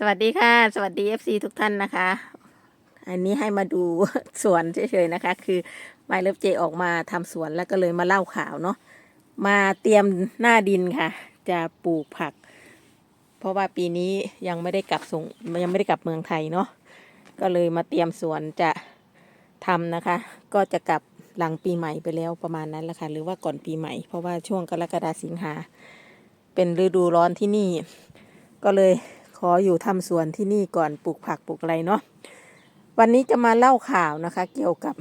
สวัสดีค่ะ สวัสดี FC ทุกท่านนะคะ อันนี้ให้มาดูสวนเฉยๆนะคะ คือไมเลิฟเจออกมาทำสวนแล้วก็เลยมาเล่าข่าวเนาะมาเตรียมหน้าดินค่ะ จะปลูกผัก เพราะว่าปีนี้ยังไม่ได้กลับส่งยังไม่ได้กลับเมืองไทยเนาะก็เลยมาเตรียมสวนจะทำนะคะ ก็จะกลับหลังปีใหม่ไปแล้วประมาณนั้นแหละค่ะหรือว่าก่อนปีใหม่ เพราะว่าช่วงกรกฎาสิงหาเป็นฤดูร้อนที่นี่ ก็เลย ขออยู่ทำสวนที่นี่ก่อนปลูกผักปลูกอะไรเนาะวันนี้จะมาเล่าข่าวนะคะ เกี่ยวกับ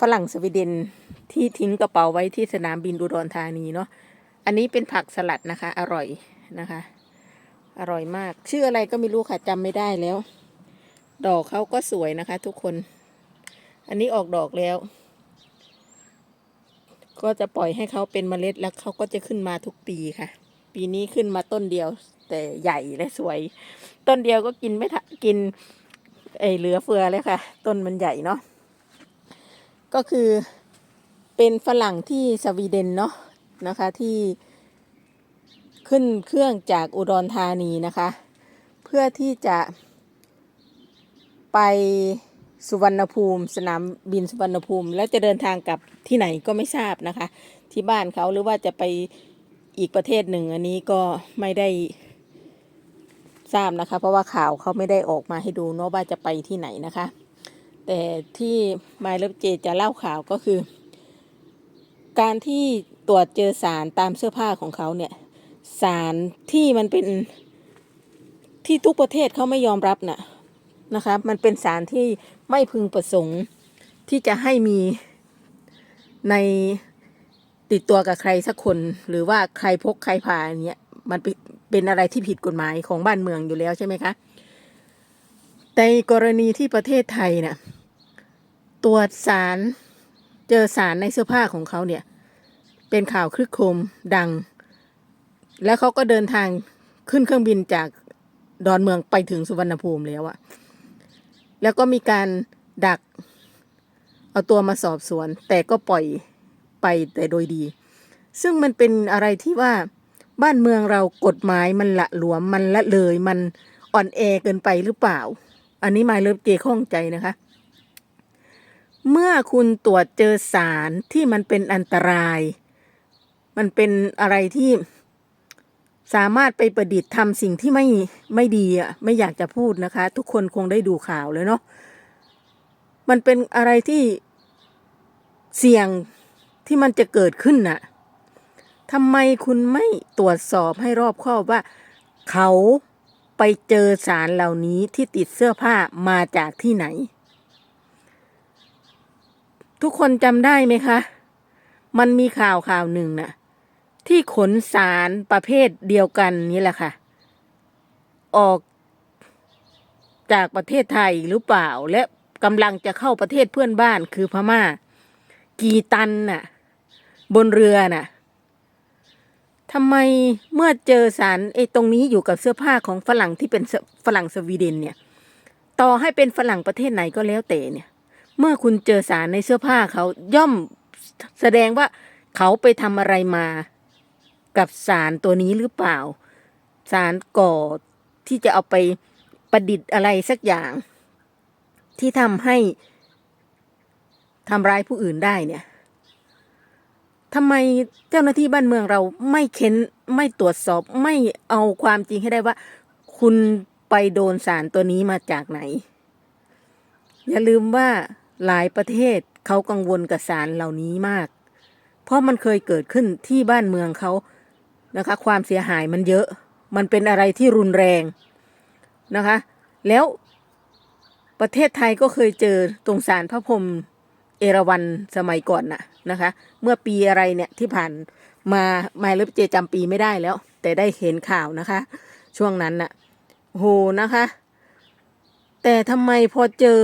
ฝรั่งสวีเดนที่ทิ้งกระเป๋าไว้ที่สนามบินอุดรธานีเนาะอันนี้เป็นผักสลัดนะคะ อร่อยนะคะ อร่อยมาก ชื่ออะไรก็ไม่รู้ค่ะจำไม่ได้แล้ว ดอกเขาก็สวยนะคะ ทุกคน อันนี้ออกดอกแล้ว ก็จะปล่อยให้เขาเป็นเมล็ดแล้วเขาก็จะขึ้นมาทุกปีค่ะ ปีนี้ขึ้นมาต้นเดียว แต่ใหญ่และสวย ต้นเดียวก็กินไม่ทกินเอเหลือเฟือเลยค่ะ ต้นมันใหญ่เนาะก็คือเป็นฝรั่งที่สวีเดนเนาะนะคะที่ขึ้นเครื่องจากอุดรธานีนะคะ เพื่อที่จะไปสุวรรณภูมิ สนามบินสุวรรณภูมิ แล้วจะเดินทางกลับที่ไหนก็ไม่ทราบนะคะ ที่บ้านเขาหรือว่าจะไป อีกประเทศหนึ่งอันนี้ก็ไม่ได้ทราบนะคะ เพราะว่าข่าวเขาไม่ได้ออกมาให้ดูเนาะว่าจะไปที่ไหนนะคะ แต่ที่มายเลฟเจจะเล่าข่าวก็คือ การที่ตรวจเจอสารตามเสื้อผ้าของเขาเนี่ยสารที่มันเป็นที่ทุกประเทศเขาไม่ยอมรับน่ะนะคะมันเป็นสารที่ไม่พึงประสงค์ที่จะให้มีใน ติดตัวกับใครสักคน หรือว่าใครพกใครพาอย่างเงี้ยมันเป็นอะไรที่ผิดกฎหมายของบ้านเมืองอยู่แล้วใช่ไหมคะในกรณีที่ประเทศไทยเนี่ยตรวจสารเจอสารในเสื้อผ้าของเขาเนี่ย เป็นข่าวคลึกโครมดัง แล้วเขาก็เดินทางขึ้นเครื่องบินจากดอนเมืองไปถึงสุวรรณภูมิแล้วอะแล้วก็มีการดักเอาตัวมาสอบสวน แต่ก็ปล่อย ไปแต่โดยดี ซึ่งมันเป็นอะไรที่ว่าบ้านเมืองเรากฎหมายมันละหลวมมันละเลยมันอ่อนแอเกินไปหรือเปล่า อันนี้มาเลิฟเจข้องใจนะคะ เมื่อคุณตรวจเจอสารที่มันเป็นอันตราย มันเป็นอะไรที่สามารถไปประดิษฐ์ทำสิ่งที่ไม่ไม่ดีอะไม่อยากจะพูดนะคะ ทุกคนคงได้ดูข่าวเลยเนาะมันเป็นอะไรที่เสี่ยง ที่มันจะเกิดขึ้นน่ะทำไมคุณไม่ตรวจสอบให้รอบคอบว่า เขาไปเจอสารเหล่านี้ที่ติดเสื้อผ้ามาจากที่ไหน ทุกคนจำได้ไหมคะ มันมีข่าวข่าวหนึ่งน่ะ ที่ขนสารประเภทเดียวกันนี่แหละค่ะ ออกจากประเทศไทยหรือเปล่าและกำลังจะเข้าประเทศเพื่อนบ้านคือพม่า กี่ตันน่ะ บนเรือน่ะทำไมเมื่อเจอสารไอ้ตรงนี้อยู่กับเสื้อผ้าของฝรั่งที่เป็นฝรั่งสวีเดนเนี่ย ต่อให้เป็นฝรั่งประเทศไหนก็แล้วแต่เนี่ย เมื่อคุณเจอสารในเสื้อผ้าเขาย่อมแสดงว่าเขาไปทำอะไรมากับสารตัวนี้หรือเปล่า สารก่อที่จะเอาไปประดิษฐ์อะไรสักอย่าง ที่ทำให้ ทำร้ายผู้อื่นได้เนี่ยทำไมเจ้าหน้าที่บ้านเมืองเราไม่เค้นไม่ตรวจสอบไม่เอาความจริงให้ได้ว่า คุณไปโดนสารตัวนี้มาจากไหน อย่าลืมว่าหลายประเทศเขากังวลกับสารเหล่านี้มาก เพราะมันเคยเกิดขึ้นที่บ้านเมืองเขานะคะ ความเสียหายมันเยอะ มันเป็นอะไรที่รุนแรงนะคะ แล้วประเทศไทยก็เคยเจอตรงสารพระพรหม เอราวันสมัยก่อนน่ะนะคะ เมื่อปีอะไรเนี่ยที่ผ่านมาไม่เลฟเจจำปีไม่ได้แล้ว แต่ได้เห็นข่าวนะคะ ช่วงนั้นน่ะโหนะคะ แต่ทำไมพอเจอ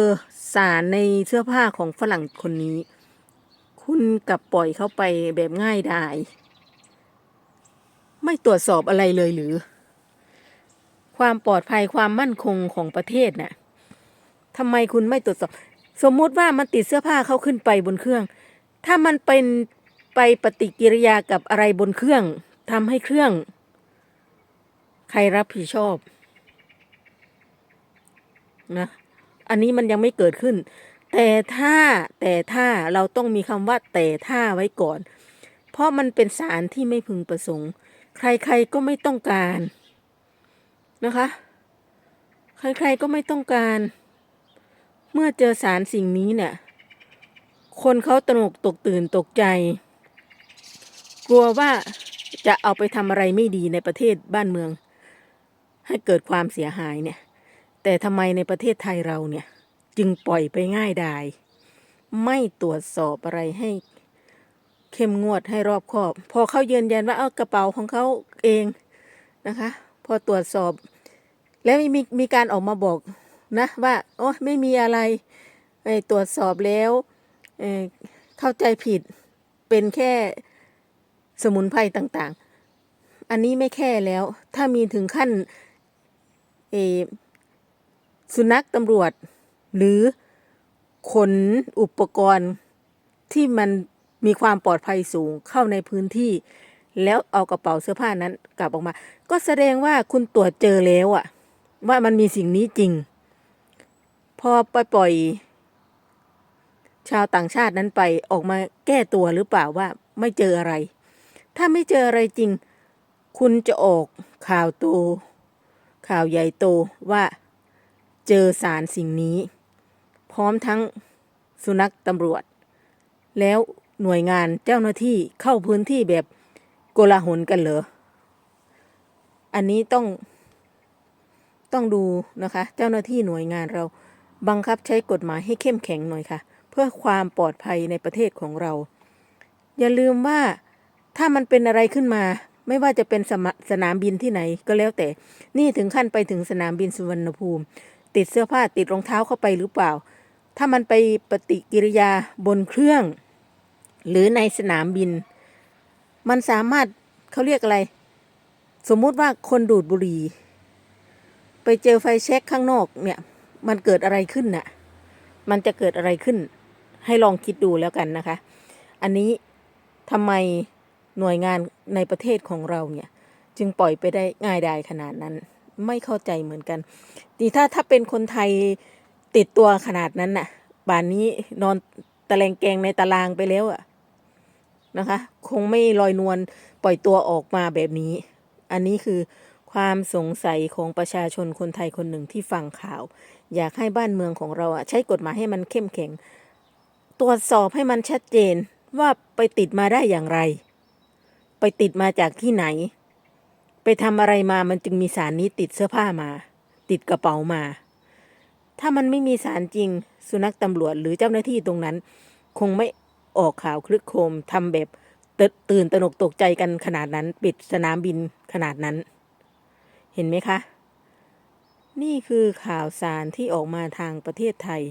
สารในเสื้อผ้าของฝรั่งคนนี้ คุณกลับปล่อยเข้าไปแบบง่ายดายไม่ตรวจสอบอะไรเลยหรือ ความปลอดภัยความมั่นคงของประเทศน่ะทำไมคุณไม่ตรวจสอบ สมมุติว่ามันติดเสื้อผ้าเขาขึ้นไปบนเครื่อง ถ้ามันเป็นไปปฏิกิริยากับอะไรบนเครื่องทำให้เครื่อง ใครรับผิดชอบนะอันนี้มันยังไม่เกิดขึ้น แต่ถ้าแต่ถ้าเราต้องมีคำว่าแต่ถ้าไว้ก่อน เพราะมันเป็นสารที่ไม่พึงประสงค์ ใครๆก็ไม่ต้องการนะคะ ใครๆก็ไม่ต้องการ มื่อเจอสารสิ่งนี้เนี่ย คนเขาตนกตกตื่นตกใจ กลัวว่าจะเอาไปทำอะไรไม่ดีในประเทศบ้านเมือง ให้เกิดความเสียหายเนี่ย แต่ทำไมในประเทศไทยเราเนี่ย จึงปล่อยไปง่ายดาย ไม่ตรวจสอบอะไรให้เข้มงวดให้รอบคอบ พอเขายืนยันว่าเอากระเป๋าของเขาเองนะคะ พอตรวจสอบ แล้วมีมีการออกมาบอก นะว่าโอ้ไม่มีอะไรตรวจสอบแล้วเเข้าใจผิดเป็นแค่สมุนไพรต่างๆ อันนี้ไม่แค่แล้ว ถ้ามีถึงขั้นสุนัขตำรวจ หรือขนอุปกรณ์ที่มันมีความปลอดภัยสูงเข้าในพื้นที่ แล้วเอากระเป๋าเสื้อผ้านั้นกลับออกมา ก็แสดงว่าคุณตรวจเจอแล้วอะว่ามันมีสิ่งนี้จริง พอปล่อย ชาวต่างชาตินั้นไปออกมาแก้ตัวหรือเปล่าว่าไม่เจออะไร ถ้าไม่เจออะไรจริง คุณจะออกข่าวโต ข่าวใหญ่โตว่าเจอสารสิ่งนี้ พร้อมทั้งสุนัขตำรวจ แล้วหน่วยงานเจ้าหน้าที่เข้าพื้นที่แบบโกลาหลกันเหรอ อันนี้ต้องต้องดูนะคะ เจ้าหน้าที่หน่วยงานเรา บังคับใช้กฎหมายให้เข้มแข็งหน่อยค่ะ เพื่อความปลอดภัยในประเทศของเรา อย่าลืมว่าถ้ามันเป็นอะไรขึ้นมา ไม่ว่าจะเป็นสสนามบินที่ไหนก็แล้วแต่ นี่ถึงขั้นไปถึงสนามบินสุวรรณภูมิ ติดเสื้อผ้าติดรองเท้าเข้าไปหรือเปล่า ถ้ามันไปปฏิกิริยาบนเครื่อง หรือในสนามบิน มันสามารถเขาเรียกอะไร สมมุติว่าคนดูดบุหรี่ไปเจอไฟแช็กข้างนอกเนี่ย มันเกิดอะไรขึ้นน่ะ มันจะเกิดอะไรขึ้น ให้ลองคิดดูแล้วกันนะคะ อันนี้ทำไมหน่วยงานในประเทศของเราเนี่ย จึงปล่อยไปได้ง่ายดายขนาดนั้น ไม่เข้าใจเหมือนกันดีถ้าถ้าเป็นคนไทยติดตัวขนาดนั้นน่ะป่านนี้นอนตะแลงแกงในตารางไปแล้วอะนะคะ คงไม่ลอยนวลปล่อยตัวออกมาแบบนี้ อันนี้คือความสงสัยของประชาชนคนไทยคนหนึ่งที่ฟังข่าว อยากให้บ้านเมืองของเราอะใช้กฎหมายให้มันเข้มแข็ง ตรวจสอบให้มันชัดเจนว่าไปติดมาได้อย่างไร ไปติดมาจากที่ไหน ไปทำอะไรมามันจึงมีสารนี้ติดเสื้อผ้ามา ติดกระเป๋ามา ถ้ามันไม่มีสารจริง สุนัขตำรวจหรือเจ้าหน้าที่ตรงนั้น คงไม่ออกข่าวคลึกโครมทำแบบตตื่นตระหนกตกใจกันขนาดนั้น ปิดสนามบินขนาดนั้น เห็นไหมคะ นี่คือข่าวสารที่ออกมาทางประเทศไทย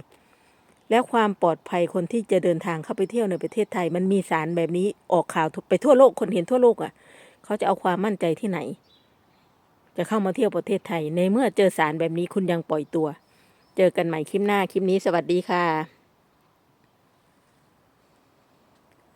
แล้วความปลอดภัยคนที่จะเดินทางเข้าไปเที่ยวในประเทศไทย มันมีสารแบบนี้ออกข่าวไปทั่วโลกคนเห็นทั่วโลกอะ เขาจะเอาความมั่นใจที่ไหน จะเข้ามาเที่ยวประเทศไทย ในเมื่อเจอสารแบบนี้คุณยังปล่อยตัว เจอกันใหม่คลิปหน้าคลิปนี้สวัสดีค่ะ